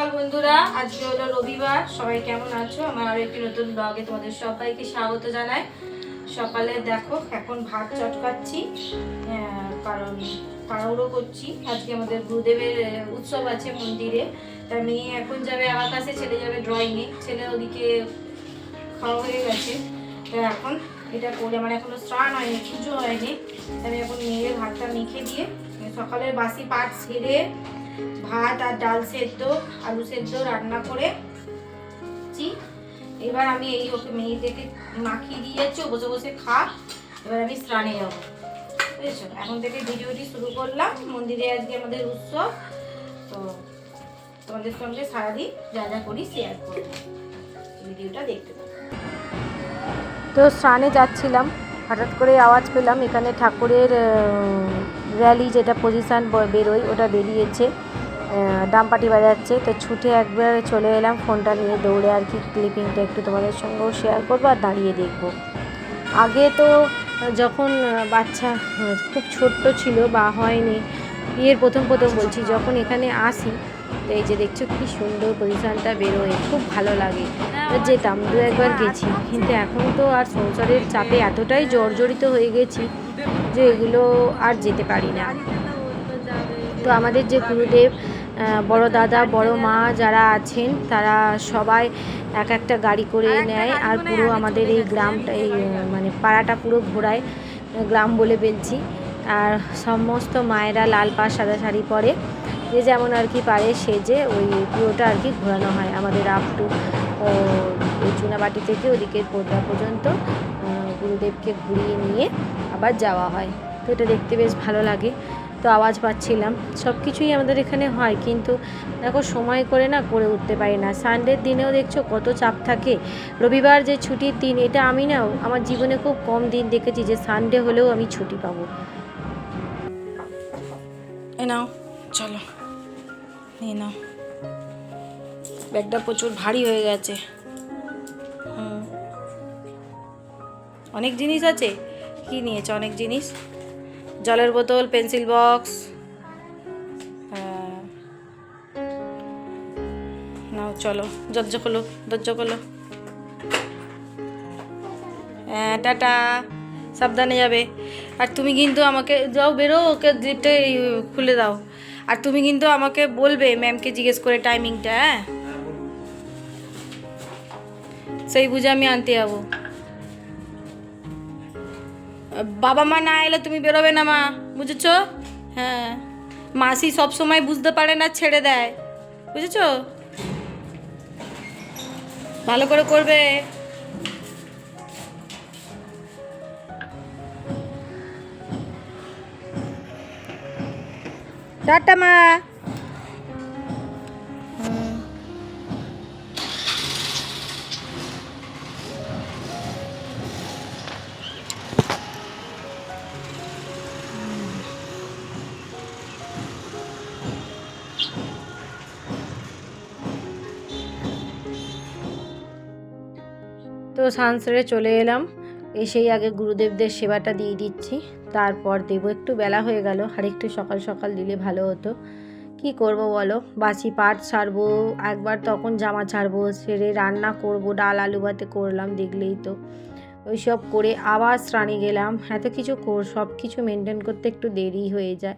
সকাল বন্ধুরা আজকে হলো রবিবার। সবাই কেমন আছো? আমার আরও একটি নতুন ব্লগে তোমাদের সবাইকে স্বাগত জানাই। সকালে দেখো এখন ভাত চটকাচ্ছি। আহ, কারণ তাড়াহুড়ো করছি। আজকে আমাদের গুরুদেবের উৎসব আছে মন্দিরে। তার মেয়ে এখন যাবে আমার কাছে ছেলে যাবে ড্রয়িংয়ে ছেলে ওদিকে খাওয়া হয়ে গেছে। তো এখন এটা করে মানে এখনও স্নান হয়নি পুজো হয়নি। আমি এখন মেয়ের ভাতটা মেখে দিয়ে সকালের বাসি পাট ছেড়ে ভাত আর ডাল সেদ্ধ, আলু সেদ্ধ রান্না করেছি এবার আমি এই ওকে মেয়েদেরকে মাখিয়ে দিয়ে যাচ্ছি বসে বসে খা এবার আমি স্নানে যাব। বুঝেছ? এখন থেকে ভিডিওটি শুরু করলাম। মন্দিরে আজকে আমাদের উৎসব। তো তোমাদের সঙ্গে সারাদিন যা যা করি শেয়ার করব। ভিডিওটা দেখতে তো স্নানে যাচ্ছিলাম। হঠাৎ করে আওয়াজ পেলাম। এখানে ঠাকুরের র্যালি যেটা পজিশান বেরোয়, ওটা বেরিয়েছে। ডামপাটি বাজাচ্ছে, তো ছুটে একবার চলে এলাম, ফোনটা নিয়ে দৌড়ে আর কি ক্লিপিংটা একটু তোমাদের সঙ্গেও শেয়ার করব আর দাঁড়িয়ে দেখব। আগে তো যখন বাচ্চা খুব ছোট্ট ছিল বা হয়নি, বিয়ের প্রথম প্রথম বলছি, যখন এখানে আসি, তো এই যে দেখছ কি সুন্দর পজিশানটা বেরোয়, খুব ভালো লাগে। যেতাম, দু একবার গেছি, কিন্তু এখন তো আর সংসারের চাপে এতটাই জর্জরিত হয়ে গেছি যে এগুলো আর যেতে পারি না। তো আমাদের যে গুরুদেব বড় দাদা বড় মা যারা আছেন তারা সবাই এক একটা গাড়ি করে নেয় আর পুরো আমাদের এই গ্রামটা এই মানে পাড়াটা পুরো ঘোরায় গ্রাম বলে বলছি। আর সমস্ত মায়েরা লাল পাড় সাদা শাড়ি পরে যে যেমন আর কি পারে সেজে ওই পুরোটা আর কি ঘোরানো হয় আমাদের আপ টু ওই চুনাবাটি থেকে ওদিকে পোদরা পর্যন্ত গুরুদেবকে ঘুরিয়ে নিয়ে আবার যাওয়া হয়। তো এটা দেখতে বেশ ভালো লাগে। তো আওয়াজ পাচ্ছিলাম। সব কিছুই আমাদের এখানে হয়, কিন্তু দেখো সময় করে না করে উঠতে পারি না। সানডের দিনেও দেখছ কত চাপ থাকে। রবিবার যে ছুটির দিন, এটা আমি না, আমার জীবনে খুব কম দিন দেখেছি যে সানডে হলেও আমি ছুটি পাবো। এ নাও, চলো। নিয়ে নাও। ব্যাগটা প্রচুর ভারী হয়ে গেছে। অনেক জিনিস আছে? কি নিয়েছে? অনেক জিনিস? জলের বোতল, পেন্সিল বক্স। নাও, চলো, দরজা খোলো দরজা খোলো। হ্যাঁ টাটা, সাবধানে যাবে। আর তুমি কিন্তু আমাকে, যাও, বেরো, ওকে জিপটা খুলে দাও। আর তুমি কিন্তু আমাকে বলবে ম্যামকে জিজ্ঞেস করে টাইমিংটা হ্যাঁ? সেই বুঝে আমি আনতে যাব। বাবা মা না এলে তুমি বেরোবে না মা, বুঝেছ? হ্যাঁ। মাসি সব সময় বুঝতে পারে না, ছেড়ে দেয়। বুঝেছ? ভালো করে করবে। টাটা মা। সানসেরে চলে এলাম। এসেই আগে গুরুদেবদের সেবাটা দিয়ে দিচ্ছি। তারপর দেবো। একটু বেলা হয়ে গেল। আর একটু সকাল সকাল দিলে ভালো হতো। কি করব বলো? বাসি পাট ছাড়বো। একবার তখন জামা ছাড়বো। সেরে রান্না করব। ডাল আলু ভাতে করলাম দেখলেই তো। ওই সব করে আবার স্নানে গেলাম। এত কিছু কর সব কিছু মেনটেন করতে একটু দেরি হয়ে যায়।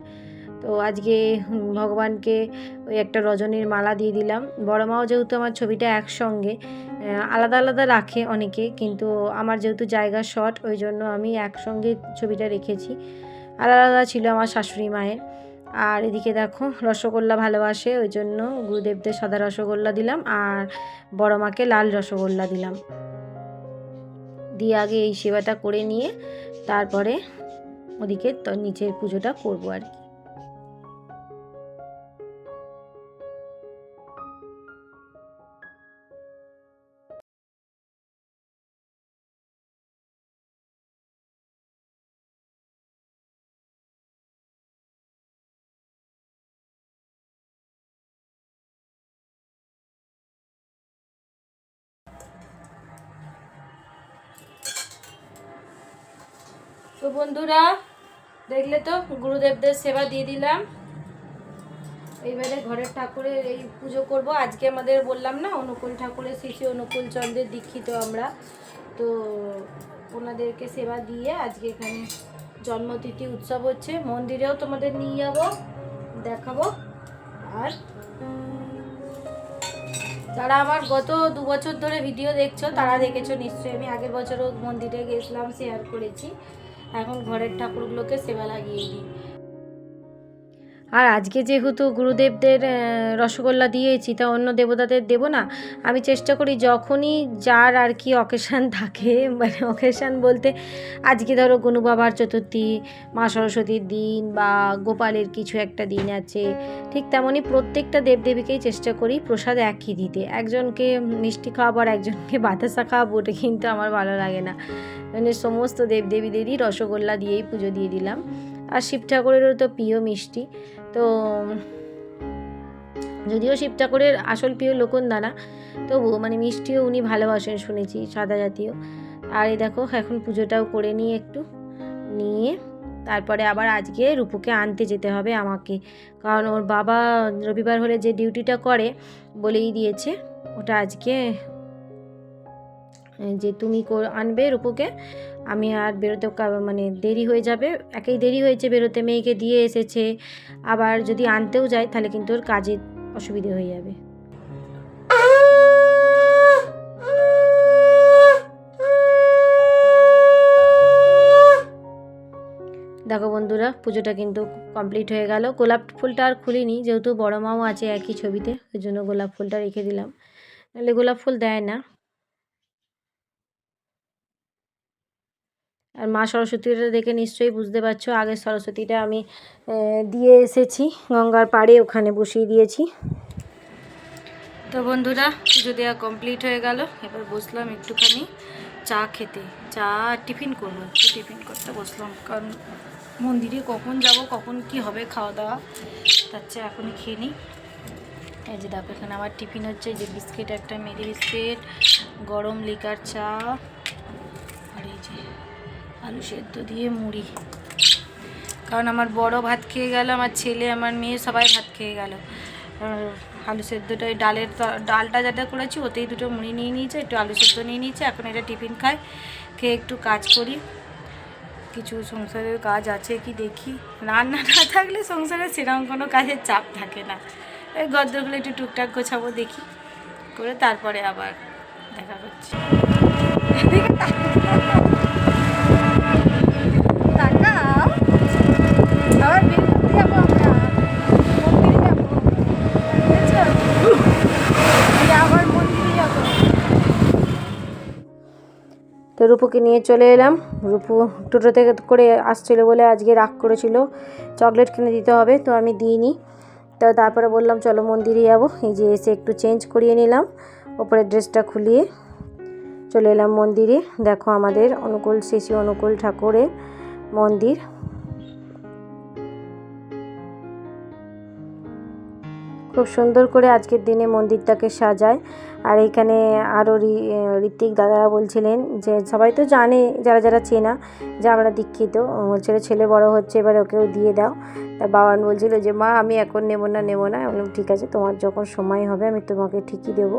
তো আজকে ভগবানকে ওই একটা রজনীর মালা দিয়ে দিলাম। বড় মাও যেহেতু আমার ছবিটা একসঙ্গে আলাদা আলাদা রাখে অনেকে, কিন্তু আমার যেহেতু জায়গা শর্ট ওই জন্য আমি একসঙ্গে ছবিটা রেখেছি। আলাদা আলাদা ছিল আমার শাশুড়ি মায়ের। আর এদিকে দেখো, রসগোল্লা ভালোবাসে, ওই জন্য গুরুদেবদের সাদা রসগোল্লা দিলাম, আর বড় মাকে লাল রসগোল্লা দিলাম। দিয়ে আগে এই সেবাটা করে নিয়ে, তারপরে ওদিকে নিচের পুজোটা করব আর কি। তো বন্ধুরা, দেখলে তো গুরুদেবদের সেবা দিয়ে দিলাম। এইবারে ঘরের ঠাকুরের এই পুজো করব। আজকে আমাদের বললাম না, অনুকূল ঠাকুরের শিশু অনুকূল চন্দ্রের দীক্ষিত আমরা। তো ওনাদেরকে সেবা দিয়ে আজকে এখানে জন্মতিথি উৎসব হচ্ছে। মন্দিরেও তোমাদের নিয়ে যাব, দেখাবো। আর যারা আমার গত দু বছর ধরে ভিডিও দেখছ, তারা দেখেছ নিশ্চয়ই। আমি আগের বছরও মন্দিরে গেছিলাম শেয়ার করেছি। এখন ঘরের ঠাকুরগুলোকে সেবা লাগিয়ে দিই। আর আজকে যেহেতু গুরুদেবদের রসগোল্লা দিয়েছি, তা অন্য দেবতাদের দেবো না। আমি চেষ্টা করি যখনই যার আর কি অকেশান থাকে মানে অকেশান বলতে আজকে ধরো গনু বাবার চতুর্থী, মা সরস্বতীর দিন বা গোপালের কিছু একটা দিন আছে, ঠিক তেমনই প্রত্যেকটা দেবদেবীকেই চেষ্টা করি প্রসাদ একই দিতে। একজনকে মিষ্টি খাওয়াবো আর একজনকে বাতাসা খাওয়াবো, ওটা কিন্তু আমার ভালো লাগে না। মানে সমস্ত দেবদেবীদেরই রসগোল্লা দিয়েই পুজো দিয়ে দিলাম। আর শিব ঠাকুরেরও তো প্রিয় মিষ্টি। তো যদিও শিব ঠাকুরের আসল প্রিয় লোকনদানা, তবুও মানে মিষ্টিও উনি ভালোবাসেন শুনেছি, সাদা জাতীয়। আর এই দেখো, এখন পুজোটাও করে নিয়ে একটু নিয়ে তারপরে আবার আজকে রূপুকে আনতে যেতে হবে আমাকে। কারণ ওর বাবা রবিবার হলে যে ডিউটিটা করে বলেই দিয়েছে, ওটা আজকে যে তুমি আনবে রূপুকে, আমি আর বেরোতে মানে দেরি হয়ে যাবে, একেই দেরি হয়েছে বেরোতে, মেয়েকে দিয়ে এসেছে, আবার যদি আনতেও যায় তাহলে কিন্তু ওর কাজে অসুবিধে হয়ে যাবে। দেখো বন্ধুরা, পুজোটা কিন্তু কমপ্লিট হয়ে গেল। গোলাপ ফুলটা আর খুলিনি, যেহেতু বড় মাও আছে একই ছবিতে, ওই জন্য গোলাপ ফুলটা রেখে দিলাম। নাহলে গোলাপ ফুল দেয় না। আর মা সরস্বতীটা দেখে নিশ্চয়ই বুঝতে পারছ, আগের সরস্বতীটা আমি দিয়ে এসেছি, গঙ্গার পাড়ে ওখানে বসিয়ে দিয়েছি। তো বন্ধুরা, পুজো দেওয়া কমপ্লিট হয়ে গেল, এবার বসলাম একটুখানি চা খেতে। চা টিফিন করব, একটু টিফিন করতে বসলাম, কারণ মন্দিরে কখন যাব, কখন কি হবে খাওয়া দাওয়া তার চেয়ে এখনই খেয়ে নিই। এই যে দেখো, এখানে আমার টিফিন হচ্ছে যে বিস্কিট, একটা মেরি বিস্কিট, গরম লিকার চা, আর এই যে আলু সেদ্ধ দিয়ে মুড়ি। কারণ আমার বড় ভাত খেয়ে গেল, আমার ছেলে, আমার মেয়ে সবাই ভাত খেয়ে গেল। আলু সেদ্ধটা ওই ডালের ডালটা যেটা করেছি, ওতেই দুটো মুড়ি নিয়ে নিয়েছে, একটু আলু সেদ্ধ নিয়ে নিয়েছে, এখন এটা টিফিন খাই, খেয়ে একটু কাজ করি। কিছু সংসারের কাজ আছে কি দেখি। রান্না না থাকলে সংসারে সেরকম কোনো কাজের চাপ থাকে না। ওই গদ্রগুলো একটু টুকটাক গোছাবো, দেখি। করে তারপরে আবার দেখা করছি তাকাও আবার বের করতে যাব আমরা মন্দিরে যাব বুঝেছ এই আবার মন্দিরে যাব তো রূপুকে নিয়ে চলে এলাম। রূপু টোটো থেকে করে আসছিল বলে আজকে রাগ করেছিল। চকলেট কিনে দিতে হবে তো আমি দিইনি। তো তারপরে বললাম, চলো মন্দিরে যাব। এই যে এসে একটু চেঞ্জ করিয়ে নিলাম, ওপরের ড্রেসটা খুলিয়ে চলে এলাম মন্দিরে। দেখো আমাদের অনুকূল শেষী অনুকূল ঠাকুরের মন্দির। খুব সুন্দর করে আজকের দিনে মন্দিরটাকে সাজায়। আর এখানে আরও ঋত্বিক দাদারা বলছিলেন যে সবাই তো জানে যারা যারা চেনা যে আমরা দীক্ষিত। বলছিল ছেলে বড় হচ্ছে এবার ওকেও দিয়ে দাও। তা বাবান বলছিল যে মা আমি এখন নেব না নেব না। বললাম, ঠিক আছে তোমার যখন সময় হবে আমি তোমাকে ঠিকই দেবো।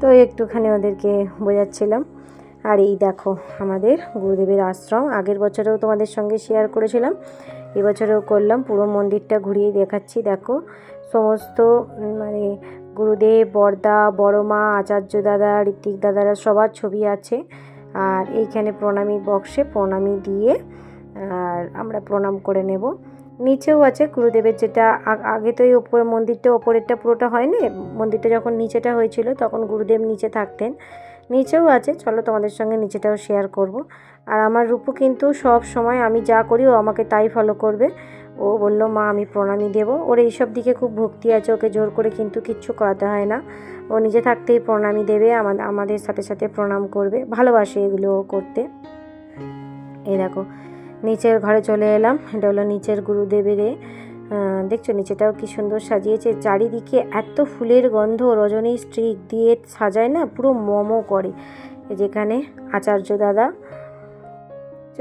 তো একটুখানি ওদেরকে বোঝাচ্ছিলাম। আর এই দেখো আমাদের গুরুদেবের আশ্রম। আগের বছরেও তোমাদের সঙ্গে শেয়ার করেছিলাম এবছরেও করলাম। পুরো মন্দিরটা ঘুরিয়ে দেখাচ্ছি দেখো। সমস্ত মানে গুরুদেব, বর্দা বড় মা আচার্য দাদা, ঋত্বিক দাদারা সবার ছবি আছে। আর এইখানে প্রণামী বক্সে প্রণামী দিয়ে, আর আমরা প্রণাম করে নেব। নিচেও আছে গুরুদেবের যেটা আগে তো এই ওপর মন্দিরটা, ওপরেরটা পুরোটা হয়নি? মন্দিরটা যখন নিচেটা হয়েছিল, তখন গুরুদেব নিচে থাকতেন। নিচেও আছে, চলো তোমাদের সঙ্গে নিচেটাও শেয়ার করব। আর আমার রূপু কিন্তু সব সময় আমি যা করি ও আমাকে তাই ফলো করবে। ও বলল, মা, আমি প্রণামী দেবো। ওর এইসব দিকে খুব ভক্তি আছে, ওকে জোর করে কিন্তু কিচ্ছু করাতে হয় না। ও নিজে থাকতেই প্রণামী দেবে, আমা- আমাদের সাথে সাথে প্রণাম করবে। ভালোবাসে এগুলো করতে। এই দেখো, নিচের ঘরে চলে এলাম। এটা হলো নিচের গুরুদেবের। দেখছ নিচেটাও কি সুন্দর সাজিয়েছে। চারিদিকে এত ফুলের গন্ধ, রজনী স্ট্রিক দিয়ে সাজায় না, পুরো মমো করে। যেখানে আচার্য দাদা চ।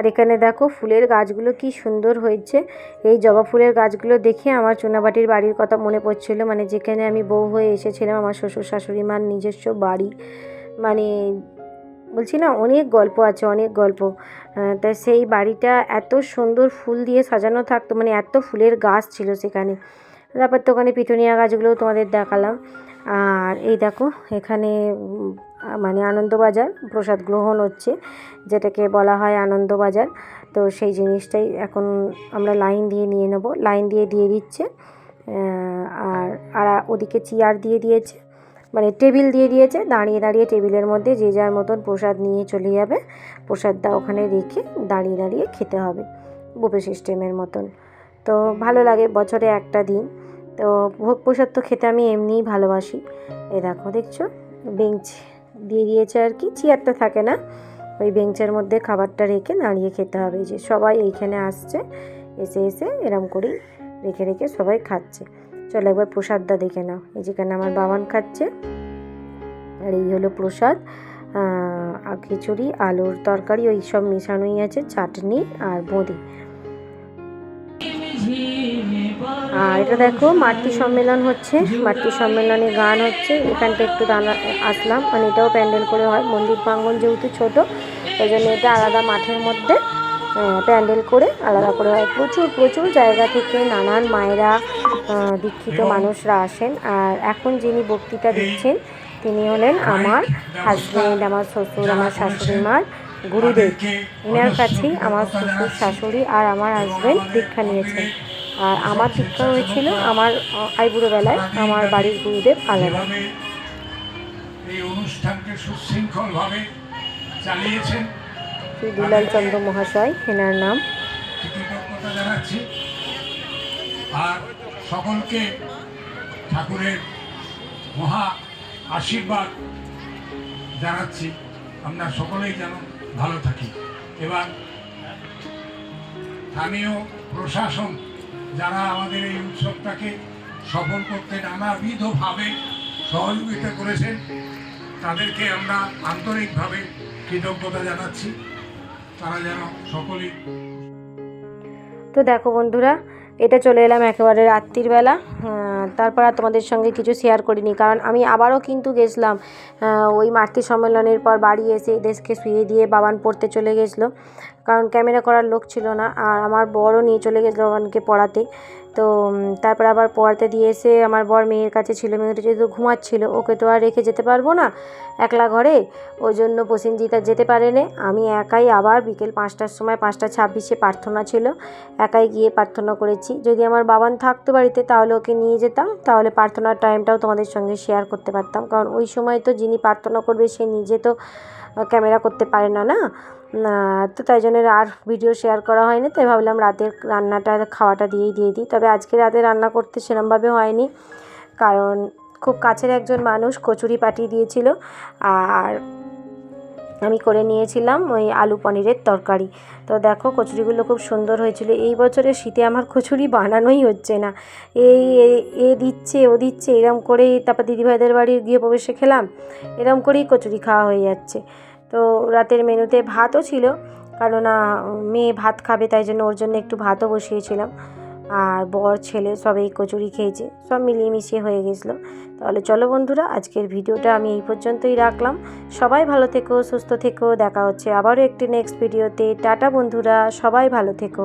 আর এখানে দেখো ফুলের গাছগুলো কি সুন্দর হয়েছে। এই জবা ফুলের গাছগুলো দেখে আমার চুনাবাটির বাড়ির কথা মনে পড়ছিল। মানে যেখানে আমি বউ হয়ে এসেছিলাম, আমার শ্বশুর শাশুড়ি মার নিজস্ব বাড়ি। মানে বলছি না, অনেক গল্প আছে, অনেক গল্প। তা সেই বাড়িটা এত সুন্দর ফুল দিয়ে সাজানো থাকতো মানে এত ফুলের গাছ ছিল সেখানে। তারপর তো ওখানে পিটুনিয়া গাছগুলোও তোমাদের দেখালাম। আর এই দেখো, এখানে মানে আনন্দবাজার, প্রসাদ গ্রহণ হচ্ছে, যেটাকে বলা হয় আনন্দবাজার। তো সেই জিনিসটাই এখন আমরা লাইন দিয়ে নিয়ে নেব। লাইন দিয়ে দিয়ে দিচ্ছে আর আর ওদিকে চেয়ার দিয়ে দিয়েছে মানে টেবিল দিয়ে দিয়েছে। দাঁড়িয়ে দাঁড়িয়ে টেবিলের মধ্যে যে যার মতন প্রসাদ নিয়ে চলে যাবে, প্রসাদটা ওখানে রেখে দাঁড়িয়ে দাঁড়িয়ে খেতে হবে, বুফে সিস্টেমের মতন। তো ভালো লাগে বছরে একটা দিন। তো ভোগ প্রসাদ তো খেতে আমি এমনিই ভালোবাসি। এ দেখো, দেখছ? বেঞ্চ। দিয়ে দিয়েছে আর কি, চেয়ারটা থাকে না, ওই বেঞ্চের মধ্যে খাবারটা রেখে দাঁড়িয়ে খেতে হবে যে সবাই এইখানে আসছে, এসে এসে এরম করেই রেখে রেখে সবাই খাচ্ছে। চলো একবার প্রসাদটা দেখে নাও, এই যেখানে আমার বাবান খাচ্ছে, আর এই হলো প্রসাদ খিচুড়ি, আলুর তরকারি, ওই সব মেশানোই আছে, চাটনি আর বোঁদে। আর এটা দেখো, মাতৃ সম্মেলন হচ্ছে। মাতৃ সম্মেলনে গান হচ্ছে। এখানটা একটু দাঁড়া আসলাম। মানে এটাও প্যান্ডেল করে হয়। মন্দির প্রাঙ্গণ যেহেতু ছোট ওই জন্য এটা আলাদা মাঠের মধ্যে প্যান্ডেল করে আলাদা করে হয়। প্রচুর প্রচুর জায়গা থেকে নানান মায়েরা দীক্ষিত মানুষরা আসেন। আর এখন যিনি বক্তৃতা দিচ্ছেন, তিনি হলেন আমার হাজব্যান্ড আমার শ্বশুর, আমার শাশুড়ি মার গুরুদেব। এনার কাছেই আমার শ্বশুর, শাশুড়ি আর আমার হাজব্যান্ড দীক্ষা নিয়েছেন। আর আমার দীক্ষা হয়েছিল আমার আইবুড়ো বেলায় আমার বাড়ির গুরুদেব আলাদা। এই অনুষ্ঠানকে সুশৃঙ্খলভাবে চালিয়েছেন। শ্রী দুলাল চন্দ্র মহাশয় এনার নাম। কৃতজ্ঞতা জানাচ্ছি। আর সকলকে ঠাকুরের মহা আশীর্বাদ জানাচ্ছি। আমরা সকলেই যেন ভালো থাকি। এবার স্থানীয় প্রশাসন যারা আমাদের এই উৎসবটাকে সফল করতে নানাবিধভাবে সহযোগিতা করেছেন, তাদেরকে আমরা আন্তরিকভাবে কৃতজ্ঞতা জানাচ্ছি। তারা যেন সকলেই তো দেখো বন্ধুরা, এটা চলে এলাম একেবারে রাত্রির বেলা। তারপর আর তোমাদের সঙ্গে কিছু শেয়ার করিনি, কারণ আমি আবারও কিন্তু গেছিলাম। ওই মাতৃ সম্মেলনের পর বাড়ি এসে দেশকে শুয়ে দিয়ে বাবান পড়তে চলে গেছিল। কারণ ক্যামেরা করার লোক ছিল না আর আমার বড়ও নিয়ে চলে গেছিল বাবানকে পড়াতে। তো তারপর আবার পড়াতে দিয়ে এসে আমার বর মেয়ের কাছে ছিল মেয়েটা যেহেতু ঘুমাচ্ছিল ওকে তো আর রেখে যেতে পারব না একলা ঘরে। ওই জন্য প্রসেনজিৎ আর যেতে পারেনি। আমি একাই আবার বিকেল পাঁচটার সময় পাঁচটা ছাব্বিশে প্রার্থনা ছিল একাই গিয়ে প্রার্থনা করেছি। যদি আমার বাবান থাকতো বাড়িতে তাহলে ওকে নিয়ে যেতাম তাহলে প্রার্থনার টাইমটাও তোমাদের সঙ্গে শেয়ার করতে পারতাম। কারণ ওই সময় তো যিনি প্রার্থনা করবে সে নিজে তো ক্যামেরা করতে পারে না না, তো তাই জন্য আর ভিডিও শেয়ার করা হয়নি, তাই ভাবলাম রাতের রান্নাটা, খাওয়াটা দিয়েই দিয়ে দিই। তবে আজকে রাতে রান্না করতে সেরমভাবে হয়নি, কারণ খুব কাছের একজন মানুষ কচুরি পাঠিয়ে দিয়েছিল, আর আমি করে নিয়েছিলাম ওই আলু পনিরের তরকারি। তো দেখো কচুরিগুলো খুব সুন্দর হয়েছিল। এই বছরের শীতে আমার কচুরি বানানোই হচ্ছে না। এই এ- দিচ্ছে, ও দিচ্ছে, এরম করেই তারপর দিদিভাইদের বাড়ি গিয়ে প্রবেশে খেলাম, এরম করেই কচুরি খাওয়া হয়ে যাচ্ছে। তো রাতের মেনুতে ভাতও ছিল, কেননা মেয়ে ভাত খাবে তাই জন্য ওর জন্য একটু ভাতও বসিয়েছিলাম। আর বর, ছেলে সবাই কচুরি খেয়েছে, সব মিলিয়ে মিশিয়ে হয়ে গেছিল। তাহলে চলো বন্ধুরা, আজকের ভিডিওটা আমি এই পর্যন্তই রাখলাম। সবাই ভালো থেকো, সুস্থ থেকো, দেখা হচ্ছে আবারও একটি নেক্সট ভিডিওতে টাটা বন্ধুরা, সবাই ভালো থেকো।